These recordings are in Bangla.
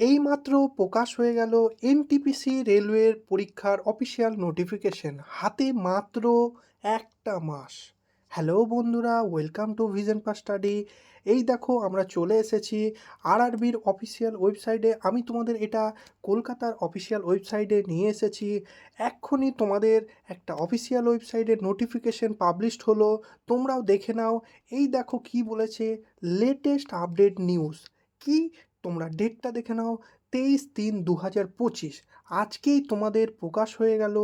এইমাত্র প্রকাশ হয়ে গেল এনটিপিসি রেলওয়ের পরীক্ষার অফিসিয়াল নোটিফিকেশন। হাতে মাত্র একটা মাস। হ্যালো বন্ধুরা, welcome to vision pass study. এই দেখো, আমরা চলে এসেছি আর আরবির অফিসিয়াল ওয়েবসাইটে। আমি তোমাদের এটা কলকাতার অফিসিয়াল ওয়েবসাইটে নিয়ে এসেছি। এক্ষুনি তোমাদের একটা অফিসিয়াল ওয়েবসাইটে নোটিফিকেশন পাবলিশড হলো। তোমরাও দেখে নাও। এই দেখো কি বলেছে লেটেস্ট আপডেট নিউজ কি তোমরা ডেটটা দেখে নাও, তেইশ তিন দু হাজার পঁচিশ। আজকেই তোমাদের প্রকাশ হয়ে গেল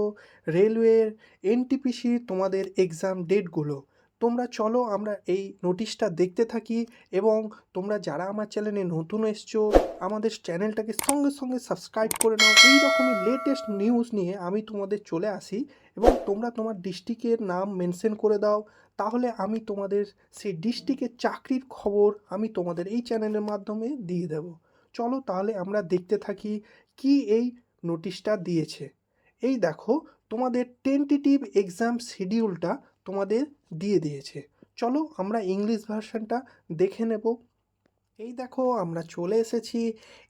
রেলওয়ের এনটিপিসির তোমাদের এক্সাম ডেটগুলো তোমরা চলো আমরা এই নোটিশটা দেখতে থাকি এবং তোমরা যারা আমার চ্যানেলে নতুন এসছো, আমাদের চ্যানেলটাকে সঙ্গে সঙ্গে সাবস্ক্রাইব করে নাও। এই রকমই লেটেস্ট নিউজ নিয়ে আমি তোমাদের চলে আসি এবং তোমরা তোমার ডিস্ট্রিক্টের নাম মেনশন করে দাও। তাহলে আমি তোমাদের সেই ডিস্ট্রিক্টের চাকরির খবর আমি তোমাদের এই চ্যানেলের মাধ্যমে দিয়ে দেব। চলো তাহলে আমরা দেখতে থাকি কি এই নোটিশটা দিয়েছে। এই দেখো, তোমাদের টেন্টেটিভ এক্সাম শিডিউলটা তোমাদের দিয়ে দিয়েছে। চলো আমরা ইংলিশ ভার্সনটা দেখে নেব। এই দেখো আমরা চলে এসেছি।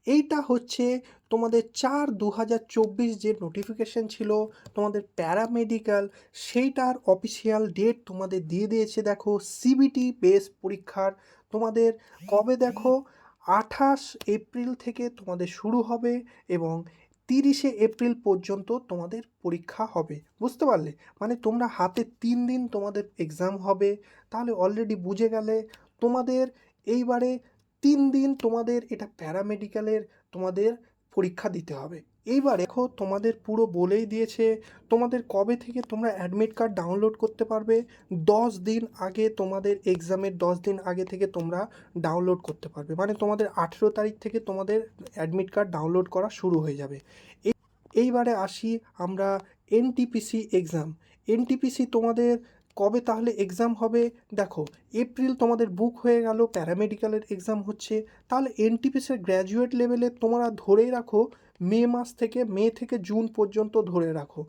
এইটা হচ্ছে তোমাদের চার দু হাজার চব্বিশ যে নোটিফিকেশন ছিল, তোমাদের প্যারামেডিক্যাল সেইটার অফিসিয়াল ডেট তোমাদের দিয়ে দিয়েছে দেখো সিবিটি বেস পরীক্ষার। তোমাদের কবে দেখো? আঠাশ এপ্রিল থেকে তোমাদের শুরু হবে এবং তিরিশে এপ্রিল পর্যন্ত তোমাদের পরীক্ষা হবে। বুঝতে পারলে? মানে তোমরা হাতে তিন দিন তোমাদের এক্সাম হবে, তাহলে অলরেডি বুঝে গেলে তোমাদের এইবারে তিন দিন তোমাদের এটা প্যারামেডিক্যালের তোমাদের পরীক্ষা দিতে হবে। এইবার দেখো তোমাদের পুরো বলেই দিয়েছে, তোমাদের কবে থেকে তোমরা অ্যাডমিট কার্ড ডাউনলোড করতে পারবে? দশ দিন আগে তোমাদের এক্সামের দশ দিন আগে থেকে তোমরা ডাউনলোড করতে পারবে। মানে তোমাদের আঠেরো তারিখ থেকে তোমাদের অ্যাডমিট কার্ড ডাউনলোড করা শুরু হয়ে যাবে। এই- এইবারে আসি আমরা এনটিপিসি এক্সাম এনটিপিসি তোমাদের কবে তাহলে এক্সাম হবে? দেখো এপ্রিল তোমাদের বুক হয়ে গেল প্যারামেডিক্যালের এক্সাম হচ্ছে। তাহলে এনটিপিসির গ্র্যাজুয়েট লেভেলে তোমরা ধরেই রাখো মে মাস থেকে মে থেকে জুন পর্যন্ত ধরে রাখো।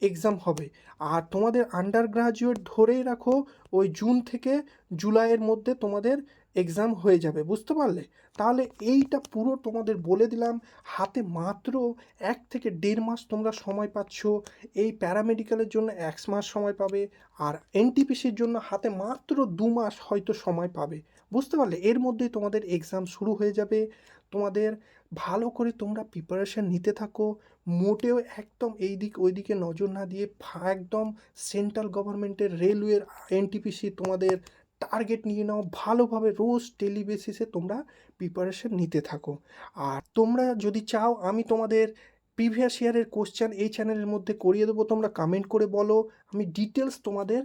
এক্সাম হবে। আর তোমাদের আন্ডার গ্রাজুয়েট ধরেই রাখো, ওই জুন থেকে জুলাইয়ের মধ্যে তোমাদের এক্সাম হয়ে যাবে, বুঝতে পারলে? তাহলে এইটা পুরো তোমাদের বলে দিলাম, হাতে মাত্র এক থেকে দেড় মাস তোমরা সময় পাচ্ছ, এই প্যারামেডিক্যালের জন্য এক মাস সময় পাবে, আর এনটিপিসির জন্য হাতে মাত্র দু মাস হয়তো সময় পাবে, বুঝতে পারলে? এর মধ্যেই তোমাদের এক্সাম শুরু হয়ে যাবে, তোমাদের ভালো করে তোমরা প্রিপারেশান নিতে থাকো, মোটেও একদম এই দিক ওই দিকে নজর না দিয়ে, একদম সেন্ট্রাল গভর্নমেন্টের রেলওয়ের এনটিপিসি তোমাদের টার্গেট নিয়ে নাও, ভালোভাবে রোজ ডেলি বেসিসে তোমরা প্রিপারেশান নিতে থাকো। আর তোমরা যদি চাও, আমি তোমাদের প্রিভিয়াস ইয়ারের কোশ্চেন এই চ্যানেলের মধ্যে করিয়ে দেবো, তোমরা কমেন্ট করে বলো, আমি ডিটেলস তোমাদের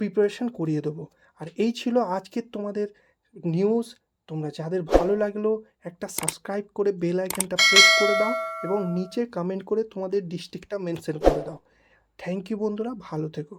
প্রিপারেশান করিয়ে দেবো। আর এই ছিল আজকের তোমাদের নিউজ তোমরা যাদের ভালো লাগল, একটা সাবস্ক্রাইব করে বেল আইকনটা প্রেস করে দাও এবং নিচে কমেন্ট করে তোমাদের ডিস্ট্রিক্টটা মেনশন করে দাও। থ্যাংক ইউ বন্ধুরা, ভালো থেকো।